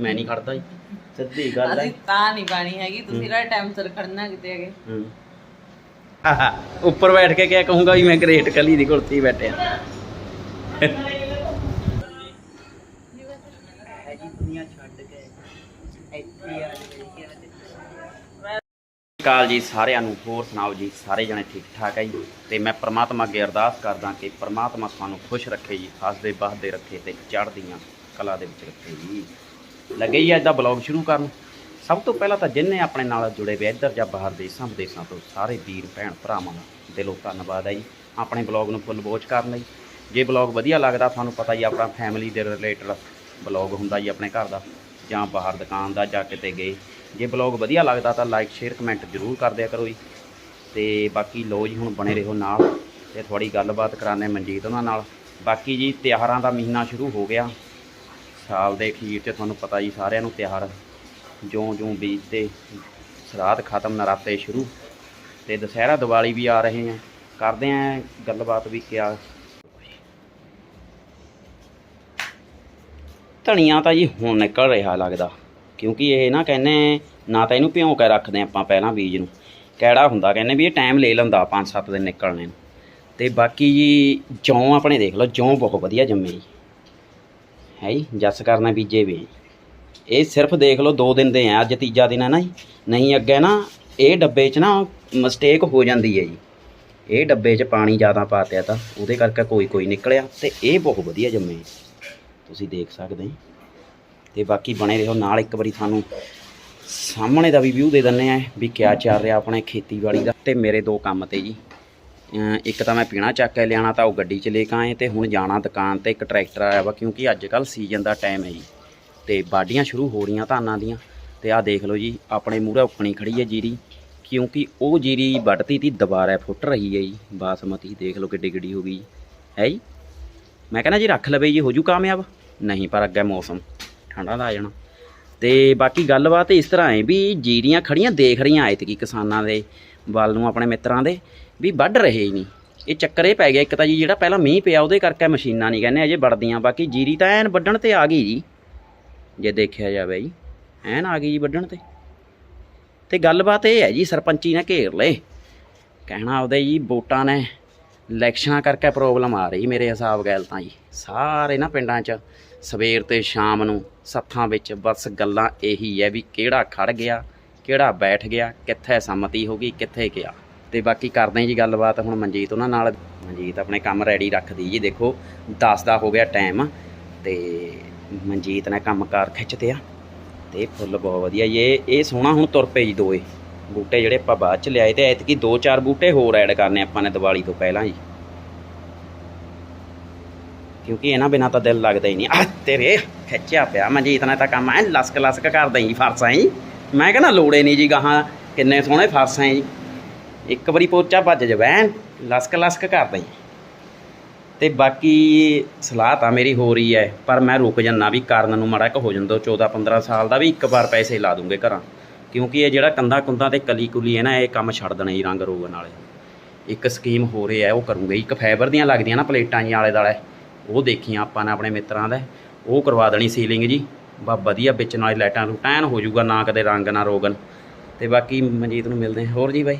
ਜੀ ਮੈਂ ਨਹੀਂ ਖੜਦਾ ਜੀ। ਸਿੱਧੀ ਗੱਲ ਹੈ ਅਸੀਂ ਤਾਂ ਨਹੀਂ ਪਾਣੀ ਹੈਗੀ ਤੁਸੀਂ ਰਾ ਟਾਈਮ ਸਿਰ ਖੜਨਾ ਕਿਤੇ ਹੈਗੇ ਹੂੰ। ਆਹਾ ਉੱਪਰ ਬੈਠ ਕੇ ਕਿਆ ਕਹੂੰਗਾ ਵੀ ਮੈਂ ਗ੍ਰੇਟ ਕਲੀ ਦੀ ਕੁਰਸੀ ਬੈਠਿਆ। ਕਾਲ ਜੀ ਸਾਰਿਆਂ ਨੂੰ ਹੋਰ ਸੁਣਾਓ ਜੀ? ਸਾਰੇ ਜਣੇ ਠੀਕ ਠਾਕ ਹੈ ਜੀ? ਤੇ ਮੈਂ ਪ੍ਰਮਾਤਮਾ ਅੱਗੇ ਅਰਦਾਸ ਕਰਦਾ ਕਿ ਪ੍ਰਮਾਤਮਾ ਤੁਹਾਨੂੰ ਖੁਸ਼ ਰੱਖੇ ਜੀ ਹੱਸਦੇ ਬਹਦੇ ਰੱਖੇ ਤੇ ਚੜ੍ਹਦੀਆਂ ਕਲਾ ਦੇ ਵਿੱਚ ਰੱਖੇ ਜੀ। ਲੱਗੇ ਹੀ ਅੱਜ ਦਾ ਬਲੌਗ ਸ਼ੁਰੂ ਕਰਨ। ਸਭ ਤੋਂ ਪਹਿਲਾਂ ਤਾਂ ਜਿੰਨੇ ਆਪਣੇ ਨਾਲ ਜੁੜੇ ਵੇ ਇੱਧਰ ਜਾਂ ਬਾਹਰ ਦੇਸ਼ਾਂ ਵਿਦੇਸ਼ਾਂ ਤੋਂ, ਸਾਰੇ ਵੀਰ, ਭੈਣ, ਭਰਾਵਾਂ ਦਾ ਦਿਲੋਂ ਧੰਨਵਾਦ ਹੈ ਜੀ। ਆਪਣੇ ਬਲੌਗ ਨੂੰ ਫੁੱਲ ਵੋਚ ਕਰਨ ਲਈ। ਜੇ ਬਲੌਗ ਵਧੀਆ ਲੱਗਦਾ, ਤੁਹਾਨੂੰ ਪਤਾ ਹੀ ਆਪਣਾ ਫੈਮਿਲੀ ਦੇ ਰਿਲੇਟਡ ਬਲੌਗ ਹੁੰਦਾ ਜੀ ਆਪਣੇ ਘਰ ਦਾ, ਜਾਂ ਬਾਹਰ ਦੁਕਾਨ ਦਾ, ਜਾਂ ਕਿਤੇ ਗਏ। ਜੇ ਬਲੌਗ ਵਧੀਆ ਲੱਗਦਾ ਤਾਂ ਲਾਈਕ ਸ਼ੇਅਰ ਕਮੈਂਟ ਜ਼ਰੂਰ ਕਰ ਦਿਆ ਕਰੋ ਜੀ। ਤੇ ਬਾਕੀ ਲੋ ਜੀ, ਹੁਣ ਬਣੇ ਰਹੋ ਨਾਲ। ਤੇ ਥੋੜੀ ਗੱਲਬਾਤ ਕਰਾਣੇ ਮਨਜੀਤ ਉਹਨਾਂ ਨਾਲ। ਬਾਕੀ ਜੀ, ਤਿਉਹਾਰਾਂ ਦਾ ਮਹੀਨਾ ਸ਼ੁਰੂ ਹੋ ਗਿਆ। ਸਾਲ ਦੇ ਅਖੀਰ 'ਚ ਤੁਹਾਨੂੰ ਪਤਾ ਜੀ ਸਾਰਿਆਂ ਨੂੰ ਤਿਆਰ। ਜਿਉਂ ਜਿਉਂ ਬੀਜ 'ਤੇ ਸਰਾਧ ਖਤਮ, ਨਰਾਤੇ ਸ਼ੁਰੂ ਤੇ ਦੁਸਹਿਰਾ, ਦੀਵਾਲੀ ਵੀ ਆ ਰਹੇ ਆ। ਕਰਦੇ ਆ ਗੱਲਬਾਤ ਵੀ ਕਿਆ। ਧਨੀਆ ਤਾਂ ਜੀ ਹੁਣ ਨਿਕਲ ਰਿਹਾ ਲੱਗਦਾ, ਕਿਉਂਕਿ ਇਹ ਨਾ ਕਹਿੰਦੇ ਨਾ ਤਾਂ ਇਹਨੂੰ ਭਿਉਂ ਕੇ ਰੱਖਦੇ ਆਪਾਂ ਪਹਿਲਾਂ ਬੀਜ ਨੂੰ। ਕਿਹੜਾ ਹੁੰਦਾ, ਕਹਿੰਦੇ ਵੀ ਇਹ ਟਾਈਮ ਲੈ ਲੈਂਦਾ 5-7 ਦਿਨ ਨਿਕਲਣੇ ਨੂੰ। ਤੇ ਬਾਕੀ ਜੀ ਜੌਂ ਆਪਣੇ ਦੇਖ ਲਓ, ਜੌਂ ਬਹੁਤ ਵਧੀਆ ਜੰਮੇ ਜੀ। ਹੈ ਜੀ, ਜੱਸ ਕਰਨਾ ਬੀਜੇ ਵੀ। ਇਹ ਸਿਰਫ ਦੇਖ ਲਓ 2 ਦਿਨ ਦੇ ਆ, ਅੱਜ ਤੀਜਾ ਦਿਨ ਹੈ ਨਾ ਜੀ। ਨਹੀਂ, ਅੱਗੇ ਨਾ ਇਹ ਡੱਬੇ 'ਚ ਨਾ ਮਿਸਟੇਕ ਹੋ ਜਾਂਦੀ ਹੈ ਜੀ। ਇਹ ਡੱਬੇ 'ਚ ਪਾਣੀ ਜ਼ਿਆਦਾ ਪਾਤਿਆ ਤਾਂ ਉਹਦੇ ਕਰਕੇ ਕੋਈ ਕੋਈ ਨਿਕਲਿਆ ਤੇ ਇਹ ਬਹੁਤ ਵਧੀਆ ਜੰਮੇ। ਤੁਸੀਂ ਦੇਖ ਸਕਦੇ ਹੋ। ਤੇ ਬਾਕੀ ਬਣੇ ਰਹੋ ਨਾਲ ਇੱਕ ਵਾਰੀ ਤੁਹਾਨੂੰ ਸਾਹਮਣੇ ਦਾ ਵੀ ਵਿਊ ਦੇ ਦਿੰਨੇ ਆ ਵੀ ਕਿਆ ਚੱਲ ਰਿਹਾ ਆਪਣੇ ਖੇਤੀਬਾੜੀ ਦਾ ਤੇ ਮੇਰੇ ਦੋ ਕੰਮ ਤੇ ਜੀ। ਇੱਕ ਤਾਂ ਮੈਂ ਪੀਣਾ ਚੱਕ ਕੇ ਲਿਆਣਾ ਤਾਂ ਉਹ ਗੱਡੀ 'ਚ ਲੈ ਕੇ ਆਏ ਤੇ ਹੁਣ ਜਾਣਾ ਦੁਕਾਨ ਤੇ ਇੱਕ ਟਰੈਕਟਰ ਆਇਆ ਵਾ, ਕਿਉਂਕਿ ਅੱਜ ਕੱਲ ਸੀਜ਼ਨ ਦਾ ਟਾਈਮ ਹੈ ਜੀ। ਤੇ ਬਾਡੀਆਂ ਸ਼ੁਰੂ ਹੋ ਰਹੀਆਂ ਧਾਨਾਂ ਦੀਆਂ। ਤੇ ਆਹ ਦੇਖ ਲਓ ਜੀ, ਆਪਣੇ ਮੂਹਰੇ ਉੱਕਣੀ ਖੜੀ ਹੈ ਜੀਰੀ, ਕਿਉਂਕਿ ਉਹ ਜੀਰੀ ਵੱਢਤੀ ਤੀ ਦੁਬਾਰਾ ਫੁੱਟ ਰਹੀ ਹੈ ਜੀ, ਬਾਸਮਤੀ, ਦੇਖ ਲਓ ਕਿੱਡੀ ਗਿੱਡੀ ਹੋ ਗਈ। ਹੈ ਜੀ? ਮੈਂ ਕਹਿੰਦਾ ਜੀ ਰੱਖ ਲਵੇ ਜੀ, ਹੋ ਜੂ ਕਾਮਯਾਬ? ਨਹੀਂ, ਪਰ ਅੱਗੇ ਮੌਸਮ ਠੰਡਾ ਦਾ ਆ ਜਾਣਾ। ਤੇ ਬਾਕੀ ਗੱਲਬਾਤ ਇਸ ਤਰ੍ਹਾਂ ਹੈ ਵੀ ਜੀਰੀਆਂ ਖੜੀਆਂ, ਦੇਖ ਰਹੀਆਂ ਐਤਕੀ ਕਿਸਾਨਾਂ ਦੇ, ਵੱਲ ਨੂੰ ਆਪਣੇ ਮਿੱਤਰਾਂ ਦੇ। ਵੀ ਵੱਢ ਰਹੇ ਹੀ ਨਹੀਂ। ਇਹ ਚੱਕਰ ਇਹ ਪੈ ਗਿਆ ਇੱਕ ਤਾਂ ਜੀ, ਜਿਹੜਾ ਪਹਿਲਾਂ ਮੀਂਹ ਪਿਆ ਉਹਦੇ ਕਰਕੇ ਮਸ਼ੀਨਾਂ ਨਹੀਂ ਕਹਿੰਦੇ ਅਜੇ ਵੱਢਦੀਆਂ, ਬਾਕੀ ਜੀਰੀ ਤਾਂ ਐਨ ਵੱਢਣ ਤੇ ਆ ਗਈ ਜੀ, ਜੇ ਦੇਖਿਆ ਜਾਵੇ ਜੀ। ਐਨ ਆ ਗਈ ਜੀ ਵੱਢਣ ਤੇ। ਤੇ ਗੱਲਬਾਤ ਇਹ ਹੈ ਜੀ, ਸਰਪੰਚੀ ਨੇ ਘੇਰ ਲਏ। ਕਹਿਣਾ ਉਹਦੇ ਜੀ, ਵੋਟਾਂ ਨੇ ਇਲੈਕਸ਼ਨਾਂ ਕਰਕੇ ਪ੍ਰੋਬਲਮ ਆ ਰਹੀ ਮੇਰੇ ਹਿਸਾਬ ਗੈਲ ਤਾਂ ਜੀ। ਸਾਰੇ ਨਾ ਪਿੰਡਾਂ 'ਚ ਸਵੇਰ ਤੇ ਸ਼ਾਮ ਨੂੰ ਸੱਥਾਂ ਵਿੱਚ ਬਸ ਗੱਲਾਂ ਇਹੀ ਹੈ ਵੀ ਕਿਹੜਾ ਖੜ ਗਿਆ, ਕਿਹੜਾ ਬੈਠ ਗਿਆ, ਕਿੱਥੇ ਸੰਮਤੀ ਹੋ ਗਈ, ਕਿੱਥੇ ਗਿਆ। ਤੇ ਬਾਕੀ ਕਰਦੇ ਜੀ ਗੱਲਬਾਤ ਹੁਣ ਮਨਜੀਤ ਉਹਨਾਂ ਨਾਲ। ਮਨਜੀਤ ਆਪਣੇ ਕੰਮ ਰੈਡੀ ਰੱਖਦੀ ਜੀ, ਦੇਖੋ 10 ਦਾ ਹੋ ਗਿਆ ਟਾਈਮ ਤੇ ਮਨਜੀਤ ਨੇ ਕੰਮਕਾਰ ਖਿੱਚਤੇ ਆ ਤੇ ਫੁੱਲ ਬਹੁਤ ਵਧੀਆ ਜੀ। ਇਹ ਇਹ ਸੋਹਣਾ ਹੁਣ ਤੁਰ ਪਏ ਜੀ ਦੋਏ। ਬੂਟੇ ਜਿਹੜੇ ਆਪਾਂ ਬਾਅਦ ਚ ਲਿਆਏ ਤੇ ਐਤਕੀ ਦੋ ਚਾਰ ਬੂਟੇ ਹੋਰ ਐਡ ਕਰਨੇ ਆਪਾਂ ਨੇ ਦੀਵਾਲੀ ਤੋਂ ਪਹਿਲਾਂ ਜੀ। ਕਿਉਂਕਿ ਇਹਨਾਂ ਬਿਨਾਂ ਤਾਂ ਦਿਲ ਲੱਗਦਾ ਹੀ ਨਹੀਂ। ਆ ਤੇਰੇ ਖਿੱਚਿਆ ਪਿਆ ਮਨਜੀਤ ਨੇ ਤਾਂ ਕੰਮ ਐ ਲਸਕ ਲਸਕ ਕਰਦਾ ਜੀ ਫਰਸਾਂ ਜੀ ਮੈਂ ਕਹਿੰਦਾ ਲੋੜੇ ਨਹੀਂ ਜੀ ਗਾਹਾਂ ਕਿੰਨੇ ਸੋਹਣੇ ਫਰਸਾਂ ਜੀ। ਇੱਕ ਵਾਰੀ ਪੋਚਾ ਭੱਜ ਜਵੈਨ ਲਸਕ ਲਸਕ ਕਰਦਾ ਹੀ ਤੇ ਬਾਕੀ ਸਲਾਹ ਤਾਂ ਮੇਰੀ ਹੋ ਰਹੀ ਹੈ ਪਰ ਮੈਂ ਰੁਕ ਜੰਨਾ ਵੀ ਕਾਰਨ ਨੂੰ ਮਾੜਾ ਕੁ ਹੋ ਜਾਂਦਾ 14 15 ਸਾਲ ਦਾ ਵੀ ਇੱਕ ਵਾਰ ਪੈਸੇ ਲਾ ਦੂੰਗੇ ਘਰਾਂ। ਕਿਉਂਕਿ ਇਹ ਜਿਹੜਾ ਕੰਦਾ ਕੁੰਦਾ ਤੇ ਕਲੀ ਕੁਲੀ ਹੈ ਨਾ, ਇਹ ਕੰਮ ਛੱਡ ਦੇਣਾ ਜੀ ਰੰਗ ਰੋਗਨ ਵਾਲੇ। ਇੱਕ ਸਕੀਮ ਹੋ ਰਹੀ ਹੈ ਉਹ ਕਰੂੰਗੇ। ਇੱਕ ਫਾਈਬਰ ਦੀਆਂ ਲੱਗਦੀਆਂ ਨਾ ਪਲੇਟਾਂ ਜੀ ਆਲੇ ਦਾਲੇ ਉਹ ਦੇਖੀਆਂ ਆਪਾਂ ਨੇ ਆਪਣੇ ਮਿੱਤਰਾਂ ਦੇ। ਉਹ ਕਰਵਾ ਦੇਣੀ ਸੀਲਿੰਗ ਜੀ। ਬਾ ਵਧੀਆ ਵਿੱਚ ਨਾਲ ਲਾਈਟਾਂ ਨੂੰ ਟੈਨ ਹੋ ਜਾਊਗਾ, ਨਾ ਕਦੇ ਰੰਗ ਨਾ ਰੋਗਨ ਤੇ ਬਾਕੀ ਮਨਜੀਤ ਨੂੰ ਮਿਲਦੇ ਹੋਰ ਜੀ ਬਾਈ।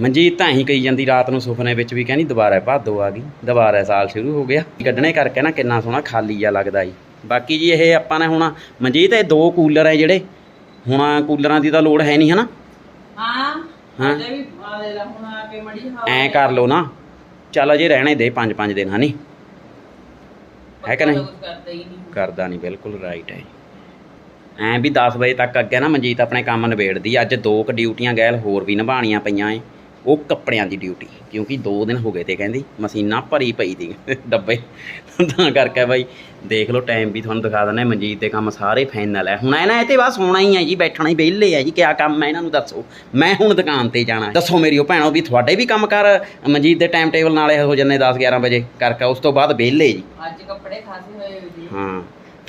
ਮਨਜੀਤ ਤਾਂ ਹੀ ਕਹੀ ਜਾਂਦੀ ਰਾਤ ਨੂੰ ਸੁਪਨੇ ਵਿੱਚ ਵੀ ਕਹਿੰਦੀ ਦੁਬਾਰਾ ਭਾਦੋ ਆ ਗਈ। ਦੁਬਾਰਾ ਸਾਲ ਸ਼ੁਰੂ ਹੋ ਗਿਆ। ਕੱਢਣੇ ਕਰਕੇ ਨਾ ਕਿੰਨਾ ਸੋਹਣਾ ਖਾਲੀ ਜਿਹਾ ਲੱਗਦਾ ਜੀ ਬਾਕੀ ਜੀ ਇਹ ਆਪਾਂ ਨੇ ਹੁਣ ਮਨਜੀਤ ਇਹ ਦੋ ਕੂਲਰ ਹੈ ਜਿਹੜੇ। ਹੁਣ ਕੂਲਰਾਂ ਦੀ ਤਾਂ ਲੋੜ ਹੈ ਨਹੀਂ ਹਨਾ? ਹਾਂ। ਹਾਂ। ਲੈ ਲਾ ਐਂ ਕਰ ਲਓ ਨਾ। ਚੱਲ ਅਜੇ ਰਹਿਣੇ ਦੇ ਪੰਜ ਪੰਜ ਦਿਨ ਹਨੀ ਹੈ ਕਿ ਨਹੀਂ? ਕਰਦਾ ਨਹੀਂ। ਬਿਲਕੁਲ ਰਾਈਟ ਹੈ ਐਂ ਵੀ 10 ਵਜੇ ਤੱਕ ਅੱਗੇ ਨਾ ਮਨਜੀਤ ਆਪਣੇ ਕੰਮ ਨਿਬੇੜਦੀ ਅੱਜ ਦੋ ਕ ਡਿਊਟੀਆਂ ਗੈਲ ਹੋਰ ਵੀ ਨਿਭਾਣੀਆਂ ਪਈਆਂ ਏ। ਉਹ ਕੱਪੜਿਆਂ ਦੀ ਡਿਊਟੀ ਕਿਉਂਕਿ 2 ਦਿਨ ਹੋ ਗਏ ਤੇ ਕਹਿੰਦੀ ਮਸ਼ੀਨਾਂ ਭਰੀ ਪਈ ਦੀ ਡੱਬੇ। ਤਾਂ ਕਰਕੇ ਬਾਈ ਦੇਖ ਲਓ ਟਾਈਮ ਵੀ ਤੁਹਾਨੂੰ ਦਿਖਾ ਦਿੰਦੇ ਮਨਜੀਤ ਦੇ ਕੰਮ ਸਾਰੇ ਫਾਈਨਲ ਹੈ ਹੁਣ ਇਹਨਾਂ ਇਹ ਤੇ ਬਸ ਸੋਣਾ ਹੀ ਹੈ ਜੀ ਬੈਠਣਾ ਹੀ ਵਿਹਲੇ ਹੈ ਜੀ ਕਿਆ ਕੰਮ ਹੈ ਇਹਨਾਂ ਨੂੰ ਦੱਸੋ। ਮੈਂ ਹੁਣ ਦੁਕਾਨ ਤੇ ਜਾਣਾ। ਦੱਸੋ ਮੇਰੀ ਉਹ ਭੈਣੋ ਵੀ ਤੁਹਾਡੇ ਵੀ ਕੰਮ ਕਰ ਮਨਜੀਤ ਦੇ ਟਾਈਮ ਟੇਬਲ ਨਾਲੇ ਹੋ ਜੰਨੇ 10 11 ਵਜੇ ਕਰਕੇ ਉਸ ਤੋਂ ਬਾਅਦ ਵਿਹਲੇ ਜੀ। ਅੱਜ ਕੱਪੜੇ ਖਾਸੇ ਹੋਏ ਹੋਏ ਜੀ। ਹਾਂ।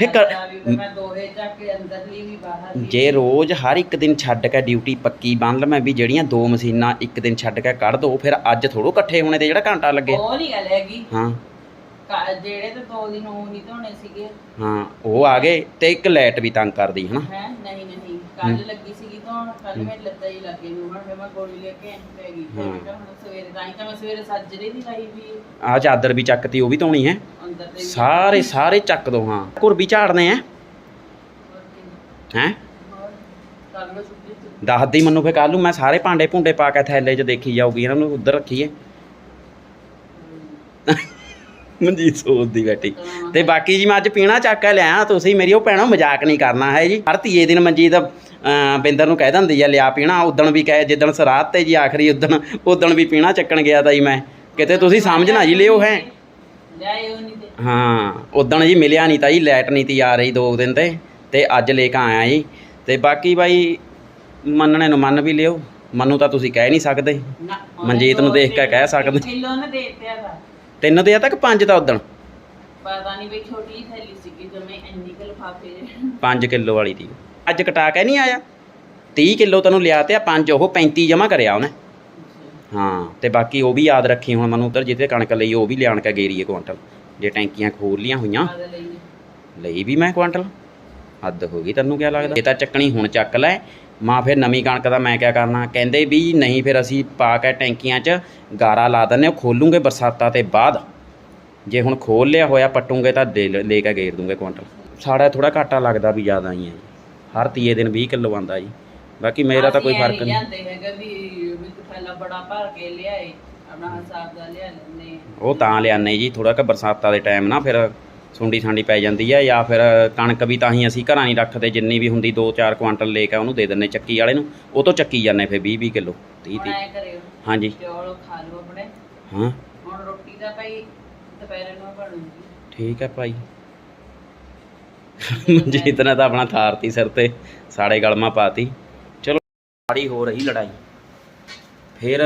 ਫਿਰ ਮੈਂ ਦੋਹੇ ਚੱਕ ਕੇ ਅੰਦਰਲੀ ਵੀ ਬਾਹਰ ਵੀ ਜੇ ਰੋਜ਼ ਹਰ ਇੱਕ ਦਿਨ ਛੱਡ ਕੇ ਡਿਊਟੀ ਪੱਕੀ ਬੰਨ ਲਵਾਂ ਵੀ ਜਿਹੜੀਆਂ ਦੋ ਮਸ਼ੀਨਾਂ ਇੱਕ ਦਿਨ ਛੱਡ ਕੇ ਕੱਢ ਦੋ ਫਿਰ ਅੱਜ ਥੋੜੋ ਇਕੱਠੇ ਹੋਣੇ ਤੇ ਜਿਹੜਾ ਘੰਟਾ ਲੱਗੇ। ਉਹ ਨਹੀਂ ਗੱਲ ਹੈਗੀ। ਹਾਂ। ਕਾ- ਜਿਹੜੇ ਤੇ ਦੋ ਦਿਨ ਉਹ ਨਹੀਂ ਧੋਣੇ ਸੀਗੇ। ਹਾਂ ਉਹ ਆ ਗਏ ਤੇ ਇੱਕ ਲਾਈਟ ਵੀ ਤੰਗ ਕਰਦੀ ਹਨਾ? ਹੈ? ਨਹੀਂ ਨਹੀਂ। ਕੱਲ ਲੱਗੀ ਸੀਗੀ ਧੋਣ ਕੱਲ ਮੇਰੇ ਲੱਤਾਂ ਹੀ ਲੱਗੇ ਨੂੰ ਹੁਣ ਫਿਰ ਮੈਂ ਗੋਲੀ ਲੈ ਕੇ ਪੈ ਗਈ। ਫਿਰ ਹਾਂ। ਮੈਂ ਕਿਹਾ ਹੁਣ ਸਵੇਰੇ ਤਾਂ ਹੀ ਤਾਂ ਮੈਂ ਸਵੇਰੇ ਸੱਜਰੇ ਦੀ ਲਾਈ ਵੀ। ਆ ਚਾਦਰ ਵੀ ਚੱਕਤੀ ਉਹ ਵੀ ਧੋਣੀ ਹੈ। ਸਾਰੇ ਸਾਰੇ ਚੱਕ ਦੋ ਹਾਂ। ਘੁਰ ਵੀ ਝਾੜਨੇ ਆ। ਹੈ? ਦੱਸਦੀ ਮੈਨੂੰ ਫੇ ਕੱਲ ਨੂੰ ਮੈਂ ਸਾਰੇ ਭਾਂਡੇ ਭੁੰਡੇ ਪਾ ਕੇ ਥੈਲੇ 'ਚ ਦੇਖੀ ਜਾਊਗੀ ਇਹਨਾਂ ਨੂੰ ਉੱਧਰ ਰੱਖੀਏ। ਮਨਜੀਤ ਸੋਚਦੀ ਬੈਠੀ। ਤੇ ਬਾਕੀ ਜੀ ਮੈਂ ਅੱਜ ਪੀਣਾ ਚੱਕ ਕੇ ਲਿਆ ਤੁਸੀਂ ਮੇਰੀ ਉਹ ਭੈਣੋ ਮਜ਼ਾਕ ਨਹੀਂ ਕਰਨਾ ਹੈ ਜੀ। ਹਰ ਤੀਏ ਦਿਨ ਮਨਜੀਤ ਅਹ, ਬਿੰਦਰ ਨੂੰ ਕਹਿ ਦਿੰਦੀ ਆ ਲਿਆ ਪੀਣਾ ਉਦਣ ਵੀ ਕਹੇ ਜਿੱਦਣ ਸਰਾਤ ਤੇ ਜੀ ਆਖਰੀ ਉਦਣ ਉਦਣ ਵੀ ਪੀਣਾ ਚੱਕਣ ਗਿਆ ਤਾਂ ਜੀ ਮੈਂ। ਕਿਤੇ ਤੁਸੀਂ ਸਮਝਣਾ ਜੀ ਲਿਓ ਹੈ। ਲਿਆਏ ਉਹ ਨਹੀਂ ਤੇ। ਹਾਂ ਉਦਣ ਜੀ ਮਿਲਿਆ ਨਹੀਂ ਤਾਂ ਜੀ ਲਾਈਟ ਨਹੀਂ ਤੀ ਆ ਰਹੀ ਦੋ ਦਿਨ ਤੇ ਤੇ ਅੱਜ ਲੈ ਕੇ ਆਇਆ ਜੀ। ਤੇ ਬਾਕੀ ਬਾਈ ਮੰਨਣੇ ਨੂੰ ਮੰਨ ਵੀ ਲਿਓ ਮੰਨੂ ਤਾਂ ਤੁਸੀਂ ਕਹਿ ਨਹੀਂ ਸਕਦੇ। ਨਾ, ਉਹਨੇ ਮਨਜੀਤ ਨੂੰ ਦੋ ਦੇਖ ਕੇ ਕਹਿ ਸਕਦੇ। ਕਿੱਲੋ ਨੇ ਦੇ ਦਿੱਤਾ ਦਾ ਤਿੰਨ ਦੇ ਆ ਤੱਕ ਪੰਜ ਤਾਂ ਉਦਣ। ਪਤਾ ਨਹੀਂ ਵੀ ਛੋਟੀ ਜਿਹੀ ਥੈਲੀ ਸੀਗੀ ਜਮੇ ਇੰਨੀ ਕੁ ਲਿਫਾਫੇ 5 ਕਿਲੋ ਵਾਲੀ ਤੀ। ਅੱਜ ਕਟਾ ਕੇ ਨਹੀਂ ਆਇਆ? 30 ਕਿਲੋ ਤੈਨੂੰ ਲਿਆ ਤੇ ਆ ਪੰਜ ਉਹ 35 ਜਮਾ ਕਰਿਆ ਉਹਨੇ। ਹਾਂ। ਤੇ ਬਾਕੀ ਉਹ ਵੀ ਯਾਦ ਰੱਖੀ ਹੁਣ ਮੈਨੂੰ ਉਧਰ ਜਿੱਥੇ ਕਣਕ ਲਈ ਉਹ ਵੀ ਲਿਆਣ ਕੇ ਗੇਰੀਏ ਕੁਆਂਟਲ। ਜੇ ਟੈਂਕੀਆਂ ਖੋਲ ਲੀਆਂ ਹੋਈਆਂ ਲਈ ਵੀ ਮੈਂ ਕੁਆਂਟਲ। ਹੱਦ ਹੋ ਗਈ ਤੈਨੂੰ ਕੀ ਲੱਗਦਾ? ਇਹ ਤਾਂ ਚੱਕਣੀ ਹੁਣ ਚੱਕ ਲੈ। ਮਾਂ ਫਿਰ ਨਵੀਂ ਕਣਕ ਦਾ ਮੈਂ ਕਿਆ ਕਰਨਾ? ਕਹਿੰਦੇ ਵੀ ਨਹੀਂ ਫਿਰ ਅਸੀਂ ਪਾ ਕੇ ਟੈਂਕੀਆਂ 'ਚ ਗਾਰਾ ਲਾ ਦਿੰਦੇ ਉਹ ਖੋਲੂਗੇ ਬਰਸਾਤਾਂ ਤੇ ਬਾਅਦ। ਜੇ ਹੁਣ ਖੋਲ ਲਿਆ ਹੋਇਆ ਪੱਟੂਗੇ ਤਾਂ ਦੇ ਲੈ ਕੇ ਗੇਰ ਦੂੰਗੇ ਕੁਆਂਟਲ। ਸਾਡਾ ਥੋੜਾ ਘਾਟਾ ਲੱਗਦਾ ਵੀ ਜ਼ਿਆਦਾ ਹੀ ਹੈ ਜੀ। ਹਰ ਤੀਏ ਦਿਨ 20 ਕਿਲੋ ਆਂਦਾ ਜੀ। ਬਾਕੀ ਮੇਰਾ ਤਾਂ ਕੋਈ ਫ਼ਰਕ ਨਹੀਂ। ਲਿਆਂਦੇ ਹੈਗਾ ਵੀ ਵੀ ਥੈਲਾ ਬੜਾ ਭਰ ਕੇ ਲਿਆਏ ਆਪਣਾ ਹਿਸਾਬ ਦਾ ਲਿਆ ਲੈਂਦੇ ਉਹ ਤਾਂ ਲਿਆਨੇ ਜੀ ਥੋੜਾ ਕਿ ਬਰਸਾਤਾਂ ਦੇ ਟਾਈਮ ਨਾ ਫਿਰ ਸੁੰਡੀ ਸਾਂਡੀ ਪੈ ਜਾਂਦੀ ਹੈ ਜਾਂ ਫਿਰ ਕਣਕ ਵੀ ਤਾਂ ਹੀ ਅਸੀਂ ਘਰਾਂ ਨਹੀਂ ਰੱਖਦੇ ਜਿੰਨੀ ਵੀ ਹੁੰਦੀ 2-4 ਕੁਆਂਟਲ ਲੈ ਕੇ ਉਹਨੂੰ ਦੇ ਦਿੰਨੇ ਚੱਕੀ ਵਾਲੇ ਨੂੰ ਉਹ ਤੋਂ ਚੱਕੀ ਜਾਂਦੇ ਫਿਰ 20-20 ਕਿਲੋ 30 ਹੁਣ 30 ਐ ਕਰਿਓ ਹਾਂਜੀ। ਚੌਲ ਖਾ ਲਓ ਆਪਣੇ। ਹਾਂ। ਹੁਣ ਰੋਟੀ ਦਾ ਭਾਈ ਦੁਪਹਿਰੇ ਨੂੰ ਬਣੂਗੀ। ਠੀਕ ਹੈ ਭਾਈ। ਮਨਜੀਤ ਨੇ ਤਾਂ ਆਪਣਾ ਥਾਰਤੀ ਸਿਰ ਤੇ ਸਾੜੇ ਗਲਮਾ ਪਾਤੀ ਚਲੋ ਸਾੜੀ ਹੋ ਰਹੀ ਲੜਾਈ। ਫਿਰ